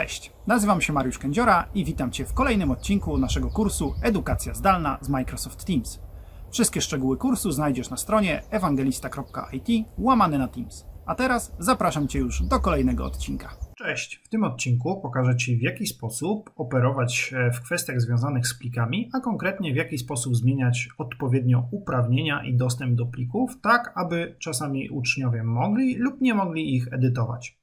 Cześć, nazywam się Mariusz Kędziora i witam Cię w kolejnym odcinku naszego kursu Edukacja zdalna z Microsoft Teams. Wszystkie szczegóły kursu znajdziesz na stronie ewangelista.it łamany na Teams. A teraz zapraszam Cię już do kolejnego odcinka. Cześć, w tym odcinku pokażę Ci w jaki sposób operować w kwestiach związanych z plikami, a konkretnie w jaki sposób zmieniać odpowiednio uprawnienia i dostęp do plików, tak aby czasami uczniowie mogli lub nie mogli ich edytować.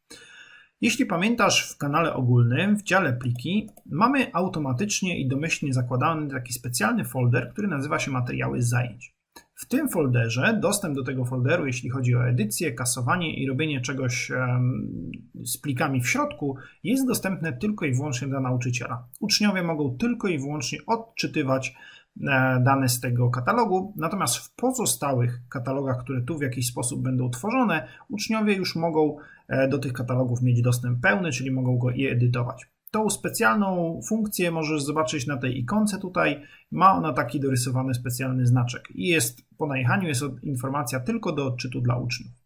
Jeśli pamiętasz, w kanale ogólnym, w dziale pliki, mamy automatycznie i domyślnie zakładany taki specjalny folder, który nazywa się materiały zajęć. W tym folderze dostęp do tego folderu, jeśli chodzi o edycję, kasowanie i robienie czegoś z plikami w środku, jest dostępne tylko i wyłącznie dla nauczyciela. Uczniowie mogą tylko i wyłącznie odczytywać dane z tego katalogu, natomiast w pozostałych katalogach, które tu w jakiś sposób będą tworzone, uczniowie już mogą e, do tych katalogów mieć dostęp pełny, czyli mogą go je edytować. Tą specjalną funkcję możesz zobaczyć na tej ikonce tutaj. Ma ona taki dorysowany specjalny znaczek i jest po najechaniu jest informacja tylko do odczytu dla uczniów.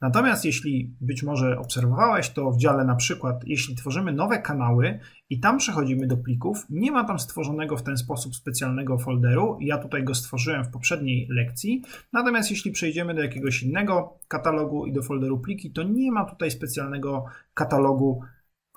Natomiast jeśli być może obserwowałeś to w dziale na przykład, jeśli tworzymy nowe kanały i tam przechodzimy do plików, nie ma tam stworzonego w ten sposób specjalnego folderu. Ja tutaj go stworzyłem w poprzedniej lekcji. Natomiast jeśli przejdziemy do jakiegoś innego katalogu i do folderu pliki, to nie ma tutaj specjalnego katalogu,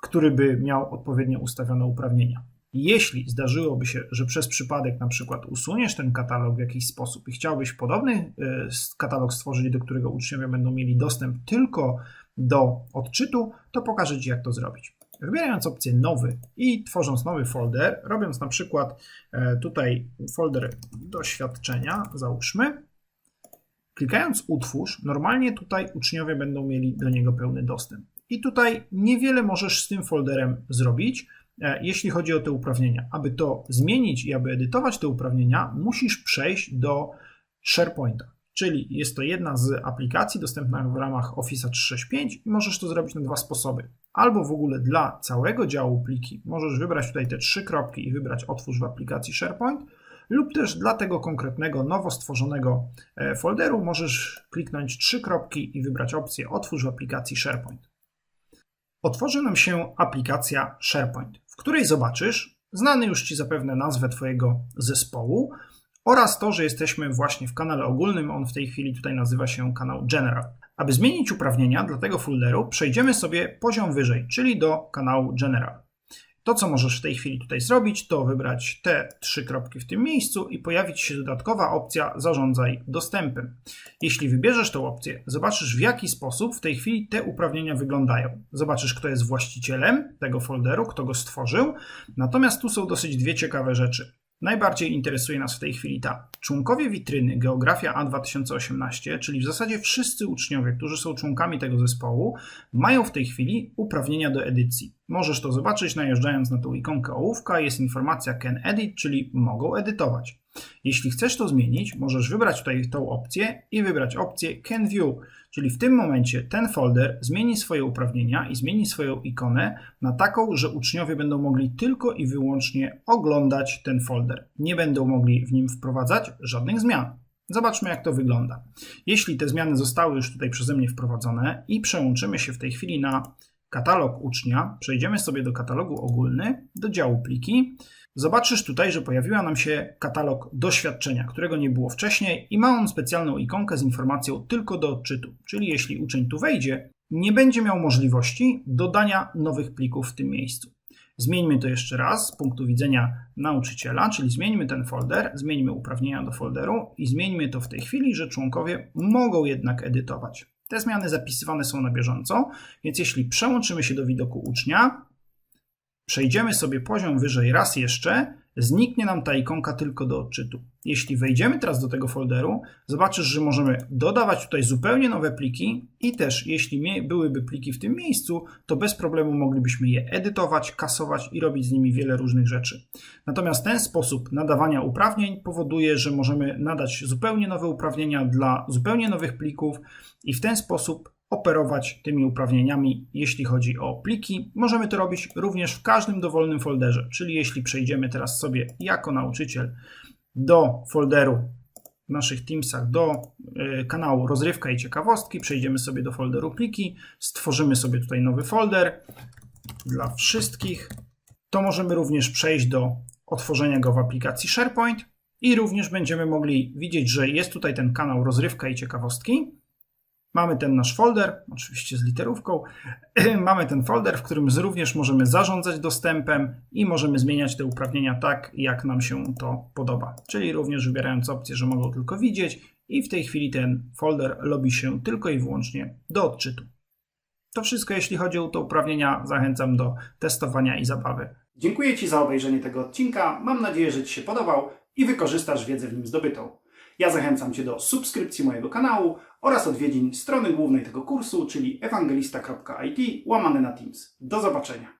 który by miał odpowiednio ustawione uprawnienia. Jeśli zdarzyłoby się, że przez przypadek na przykład usuniesz ten katalog w jakiś sposób i chciałbyś podobny e, katalog stworzyć, do którego uczniowie będą mieli dostęp tylko do odczytu, to pokażę Ci, jak to zrobić. Wybierając opcję nowy i tworząc nowy folder, robiąc na przykład e, tutaj folder doświadczenia, załóżmy, klikając utwórz, normalnie tutaj uczniowie będą mieli do niego pełny dostęp. I tutaj niewiele możesz z tym folderem zrobić, jeśli chodzi o te uprawnienia. Aby to zmienić i aby edytować te uprawnienia, musisz przejść do SharePointa. Czyli jest to jedna z aplikacji dostępna w ramach Office 365 i możesz to zrobić na dwa sposoby. Albo w ogóle dla całego działu pliki możesz wybrać tutaj te trzy kropki i wybrać otwórz w aplikacji SharePoint, lub też dla tego konkretnego nowo stworzonego e, folderu możesz kliknąć trzy kropki i wybrać opcję otwórz w aplikacji SharePoint otworzy nam się aplikacja SharePoint, w której zobaczysz znany już Ci zapewne nazwę Twojego zespołu oraz to, że jesteśmy właśnie w kanale ogólnym. On w tej chwili tutaj nazywa się kanał General. Aby zmienić uprawnienia dla tego folderu, przejdziemy sobie poziom wyżej, czyli do kanału General. To, co możesz w tej chwili tutaj zrobić, to wybrać te trzy kropki w tym miejscu i pojawić się dodatkowa opcja Zarządzaj dostępem. Jeśli wybierzesz tę opcję, zobaczysz w jaki sposób w tej chwili te uprawnienia wyglądają. Zobaczysz, kto jest właścicielem tego folderu, kto go stworzył. Natomiast tu są dosyć dwie ciekawe rzeczy. Najbardziej interesuje nas w tej chwili ta. Członkowie witryny Geografia A2018, czyli w zasadzie wszyscy uczniowie, którzy są członkami tego zespołu, mają w tej chwili uprawnienia do edycji. Możesz to zobaczyć najeżdżając na tą ikonkę ołówka, jest informacja Can Edit, czyli mogą edytować. Jeśli chcesz to zmienić, możesz wybrać tutaj tą opcję i wybrać opcję Can View, czyli w tym momencie ten folder zmieni swoje uprawnienia i zmieni swoją ikonę na taką, że uczniowie będą mogli tylko i wyłącznie oglądać ten folder. Nie będą mogli w nim wprowadzać żadnych zmian. Zobaczmy, jak to wygląda. Jeśli te zmiany zostały już tutaj przeze mnie wprowadzone i przełączymy się w tej chwili na katalog ucznia, przejdziemy sobie do katalogu ogólny, do działu pliki, Zobaczysz tutaj, że pojawiła nam się katalog doświadczenia, którego nie było wcześniej i ma on specjalną ikonkę z informacją tylko do odczytu. Czyli jeśli uczeń tu wejdzie, nie będzie miał możliwości dodania nowych plików w tym miejscu. Zmieńmy to jeszcze raz z punktu widzenia nauczyciela, czyli zmieńmy ten folder, zmieńmy uprawnienia do folderu i zmieńmy to w tej chwili, że członkowie mogą jednak edytować. Te zmiany zapisywane są na bieżąco, więc jeśli przełączymy się do widoku ucznia, przejdziemy sobie poziom wyżej raz jeszcze, zniknie nam ta ikonka tylko do odczytu. Jeśli wejdziemy teraz do tego folderu, zobaczysz, że możemy dodawać tutaj zupełnie nowe pliki i też jeśli byłyby pliki w tym miejscu, to bez problemu moglibyśmy je edytować, kasować i robić z nimi wiele różnych rzeczy. Natomiast ten sposób nadawania uprawnień powoduje, że możemy nadać zupełnie nowe uprawnienia dla zupełnie nowych plików i w ten sposób operować tymi uprawnieniami, jeśli chodzi o pliki. Możemy to robić również w każdym dowolnym folderze, czyli jeśli przejdziemy teraz sobie jako nauczyciel do folderu w naszych Teamsach do y, kanału Rozrywka i Ciekawostki, przejdziemy sobie do folderu pliki, stworzymy sobie tutaj nowy folder dla wszystkich, to możemy również przejść do otworzenia go w aplikacji SharePoint i również będziemy mogli widzieć, że jest tutaj ten kanał rozrywka i ciekawostki. Mamy ten nasz folder, oczywiście z literówką. Mamy ten folder, w którym również możemy zarządzać dostępem i możemy zmieniać te uprawnienia tak, jak nam się to podoba. Czyli również wybierając opcję, że mogą tylko widzieć i w tej chwili ten folder lobi się tylko i wyłącznie do odczytu. To wszystko, jeśli chodzi o te uprawnienia. Zachęcam do testowania i zabawy. Dziękuję Ci za obejrzenie tego odcinka. Mam nadzieję, że Ci się podobał i wykorzystasz wiedzę w nim zdobytą. Ja zachęcam Cię do subskrypcji mojego kanału oraz odwiedzin strony głównej tego kursu, czyli ewangelista.it łamane na Teams. Do zobaczenia.